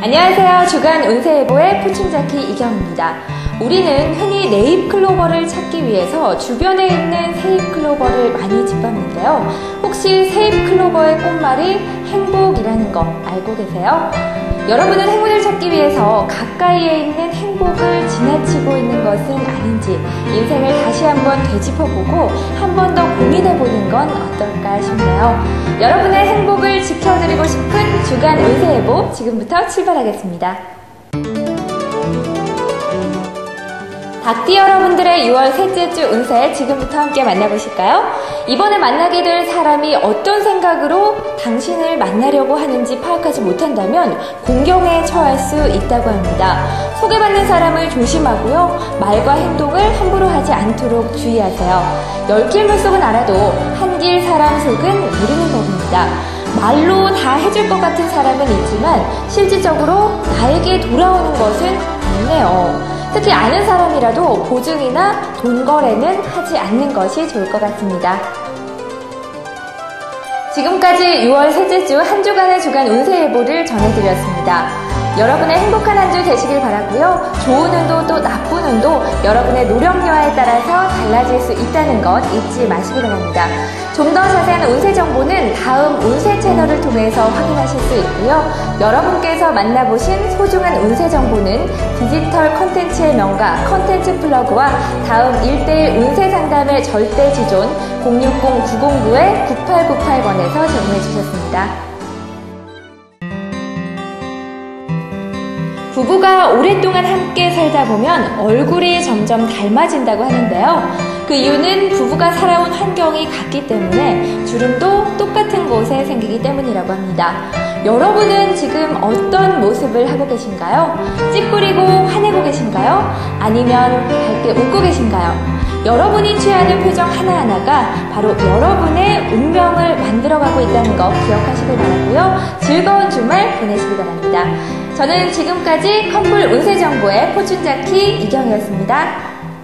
안녕하세요. 주간 운세예보의 포춘자키 이경입니다. 우리는 흔히 네잎 클로버를 찾기 위해서 주변에 있는 세잎 클로버를 많이 집봤는데요. 혹시 세잎 클로버의 꽃말이 행복이라는 거 알고 계세요? 여러분은 행운을 찾기 위해서 가까이에 있는 행복을 지나치고 있는 것은 아닌지 인생을 다시 한번 되짚어보고 한 번 더 고민해보는 건 어떨까 싶네요. 여러분의 행복을 지켜드리고 싶은 주간 운세 예보 지금부터 출발하겠습니다. 닭띠 여러분들의 6월 셋째 주 운세 지금부터 함께 만나보실까요? 이번에 만나게 될 사람이 어떤 생각으로 당신을 만나려고 하는지 파악하지 못한다면 공경에 처할 수 있다고 합니다. 소개받는 사람을 조심하고요. 말과 행동을 함부로 하지 않도록 주의하세요. 열길 물속은 알아도 한길 사람 속은 모르는 법입니다. 말로 다 해줄 것 같은 사람은 있지만 실질적으로 나에게 돌아오는 것은 없네요. 특히 아는 사람이라도 보증이나 돈 거래는 하지 않는 것이 좋을 것 같습니다. 지금까지 6월 셋째 주 한 주간의 주간 운세 예보를 전해드렸습니다. 여러분의 행복한 한 주 되시길 바라고요. 좋은 운도 또 나쁜 운도 여러분의 노력여하에 따라서 달라질 수 있다는 것 잊지 마시기 바랍니다. 좀 더 자세한 운세 정보는 다음 운세 채널을 통해서 확인하실 수 있고요. 여러분께서 만나보신 소중한 운세 정보는 디지털 컨텐츠의 명가 컨텐츠 플러그와 다음 1대1 운세 상담의 절대 지존 060-909-9898번에서 제공해 주셨습니다. 부부가 오랫동안 함께 살다 보면 얼굴이 점점 닮아진다고 하는데요. 그 이유는 부부가 살아온 환경이 같기 때문에 주름도 똑같은 곳에 생기기 때문이라고 합니다. 여러분은 지금 어떤 모습을 하고 계신가요? 찌푸리고 화내고 계신가요? 아니면 밝게 웃고 계신가요? 여러분이 취하는 표정 하나하나가 바로 여러분의 운명을 만들어가고 있다는 거 기억하시길 바라고요. 즐거운 주말 보내시기 바랍니다. 저는 지금까지 컴플 운세 정보의 포춘자키 이경이었습니다.